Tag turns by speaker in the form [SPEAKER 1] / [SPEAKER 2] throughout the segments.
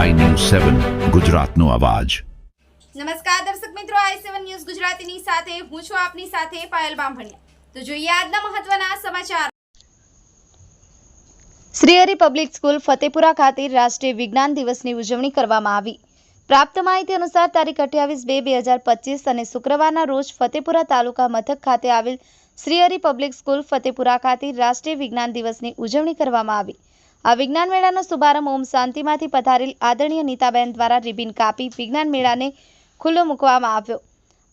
[SPEAKER 1] સેવન ગુજરાતનો અવાજ.
[SPEAKER 2] નમસ્કાર દર્શક મિત્રો આઈ સેવન ન્યૂઝ ગુજરાતીની સાથે હું છું આપની સાથે પાયલ બામભણિયા. તો જોઈએ આજના મહત્વના સમાચાર. શ્રીહરિ પબ્લિક સ્કૂલ ફતેપુરા ખાતે રાષ્ટ્રીય વિજ્ઞાન દિવસની ઉજવણી કરવામાં આવી. પ્રાપ્ત માહિતી અનુસાર તારીખ અઠ્યાવીસ બે બે હજાર પચીસ અને શુક્રવારના રોજ ફતેપુરા તાલુકા મથક ખાતે આવેલ શ્રીહરિ પબ્લિક સ્કૂલ ફતેપુરા ખાતે રાષ્ટ્રીય વિજ્ઞાન દિવસની ઉજવણી કરવામાં આવી. આ વિજ્ઞાન મેળાનો શુભારંભ ઓમ શાંતિમાંથી પધારેલ આદરણીય નીતાબેન દ્વારા રિબિન કાપી વિજ્ઞાન મેળાને ખુલ્લો મૂકવામાં આવ્યો.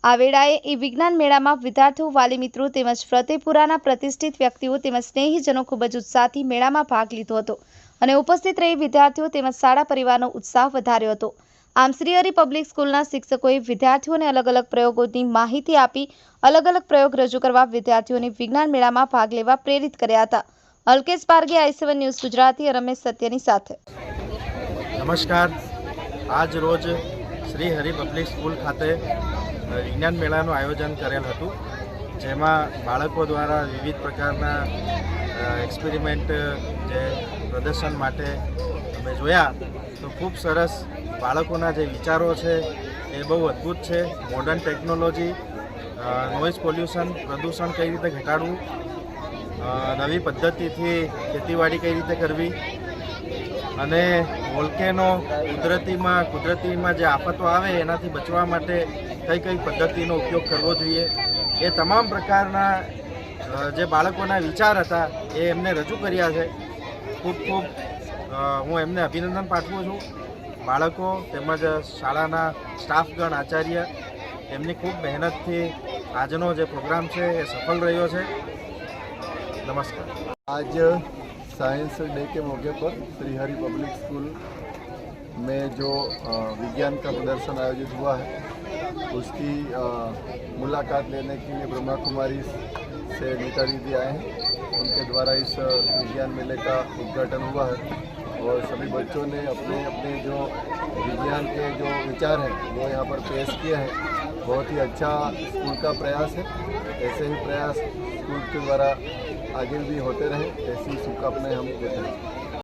[SPEAKER 2] આ વેળાએ એ વિજ્ઞાન મેળામાં વિદ્યાર્થીઓ વાલી મિત્રો તેમજ ફતેપુરાના પ્રતિષ્ઠિત વ્યક્તિઓ તેમજ સ્નેહીજનો ખૂબ જ ઉત્સાહથી મેળામાં ભાગ લીધો હતો અને ઉપસ્થિત રહી વિદ્યાર્થીઓ તેમજ શાળા પરિવારનો ઉત્સાહ વધાર્યો હતો. આમ શ્રીહરિ પબ્લિક સ્કૂલના શિક્ષકોએ વિદ્યાર્થીઓને અલગ અલગ પ્રયોગોની માહિતી આપી અલગ અલગ પ્રયોગ રજૂ કરવા વિદ્યાર્થીઓને વિજ્ઞાન મેળામાં ભાગ લેવા પ્રેરિત કર્યા હતા. Alkesh Pargi, I seven news Gujarati, Ramesh સત્યની સાથે.
[SPEAKER 3] નમસ્કાર. આજ રોજ શ્રી હરિ પબ્લિક સ્કૂલ ખાતે વિજ્ઞાન મેળાનું આયોજન કરેલ હતું, જેમાં બાળકો દ્વારા વિવિધ પ્રકારના એક્સપેરિમેન્ટ જે પ્રદર્શન માટે અમે જોયા. તો ખૂબ સરસ બાળકોના જે વિચારો છે, એ બહુ અદ્ભુત છે. મોડર્ન ટેકનોલોજી નોઇઝ પોલ્યુશન પ્રદૂષણ કઈ રીતે ઘટાડવું નવી પદ્ધતિથી ખેતીવાડી કઈ રીતે કરવી? અને વોલ્કેનો કુદરતીમાં કુદરતીમાં જે આફતો આવે, એનાથી બચવા માટે કઈ કઈ પદ્ધતિનો ઉપયોગ કરવો જોઈએ? એ તમામ પ્રકારના જે બાળકોના વિચાર હતા, એ એમને રજૂ કર્યા છે. ખૂબ ખૂબ હું એમને અભિનંદન પાઠવું છું. બાળકો તેમજ શાળાના સ્ટાફગણ, આચાર્ય, એમની ખૂબ મહેનતથી આજનો જે પ્રોગ્રામ છે, એ સફળ રહ્યો છે. नमस्कार।
[SPEAKER 4] आज साइंस डे के मौके पर श्रीहरि पब्लिक स्कूल में जो विज्ञान का प्रदर्शन आयोजित हुआ है, उसकी मुलाकात लेने के लिए ब्रह्मा कुमारी से नेताजी जी आए हैं। उनके द्वारा इस विज्ञान मेले का उद्घाटन हुआ है और सभी बच्चों ने अपने अपने जो विज्ञान के जो विचार हैं, वो यहाँ पर पेश किए हैं। बहुत ही अच्छा स्कूल का प्रयास है। ऐसे ही प्रयास स्कूल के द्वारा आगे भी होते रहे ऐसी शुभकामनाएं हम देते हैं